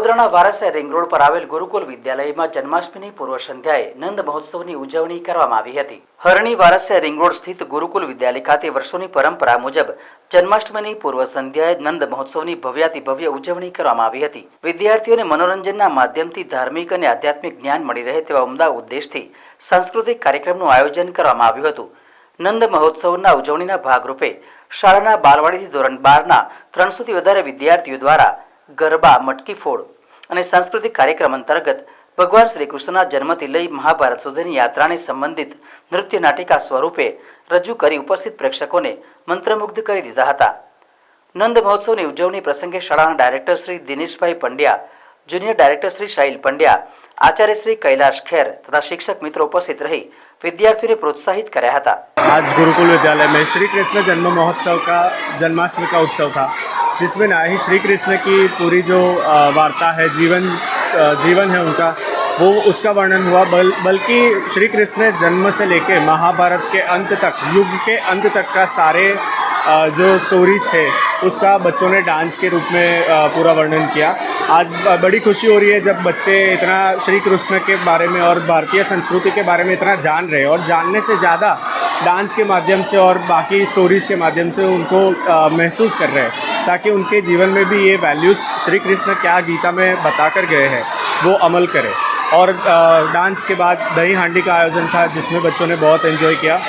વડોદરાના વારસા ring road પર આવેલ ગુરુકુલ વિદ્યાલયમાં જન્માષ્ટમીની પૂર્વ સંધ્યાએ નંદ મહોત્સવની ઉજવણી કરવામાં આવી હતી. હરણી વારસિયા રિંગ રોડ સ્થિત ગુરુકુલ વિદ્યાલય ખાતે વર્ષોની પરંપરા મુજબ જન્માષ્ટમીની પૂર્વ સંધ્યાએ નંદ મહોત્સવની ભવ્યાતિ ભવ્ય ઉજવણી કરવામાં આવી હતી. વિદ્યાર્થીઓને મનોરંજનના માધ્યમથી ધાર્મિક અને આધ્યાત્મિક જ્ઞાન મળી રહે તેવા ઉમદા ઉદ્દેશથી સાંસ્કૃતિક કાર્યક્રમનું આયોજન કરવામાં આવ્યું હતું. નંદ મહોત્સવના ઉજવણીના ભાગરૂપે શાળાના બાલવાડીથી ધોરણ બારના ત્રણસોથી વધારે વિદ્યાર્થીઓ દ્વારા ગરબા મટકી ફોડ અને સાંસ્કૃતિક કાર્યક્રમ અંતર્ગત ભગવાન શ્રી કૃષ્ણના જન્મથી લઈ મહાભારત સુધીની યાત્રાને સંબંધિત નૃત્ય નાટિકા સ્વરૂપે રજૂ કરી ઉપસ્થિત પ્રેક્ષકોને મંત્રમુગ્ધ કરી દીધા હતા નંદ મહોત્સવની ઉજવણી પ્રસંગે શાળાના director Shri Dineshbhai Pandya junior director Shri Sahil Pandya Acharya Shri Kailash Kher તથા શિક્ષક મિત્રો ઉપસ્થિત રહી વિદ્યાર્થીઓને પ્રોત્સાહિત કર્યા હતા आज गुरुकुल विद्यालय में श्री कृष्ण जन्म महोत्सव का जन्माष्टमी का उत्सव था जिसमें ना ही श्री कृष्ण की पूरी जो वार्ता है, जीवन जीवन है उनका, वो उसका वर्णन हुआ। बल, बल्कि श्री कृष्ण ने जन्म से लेके महाभारत के अंत तक, युग के अंत तक का सारे जो स्टोरीज थे, उसका बच्चों ने डांस के रूप में पूरा वर्णन किया। आज बड़ी खुशी हो रही है जब बच्चे इतना श्री कृष्ण के बारे में और भारतीय संस्कृति के बारे में इतना जान रहे और जानने से ज़्यादा डांस के माध्यम से और बाकी स्टोरीज के माध्यम से उनको महसूस कर रहे हैं, ताकि उनके जीवन में भी ये वैल्यूज़ श्री कृष्ण क्या गीता में बता कर गए हैं, वो अमल करें। और डांस के बाद दही हांडी का आयोजन था, जिसमें बच्चों ने बहुत एंजॉय किया।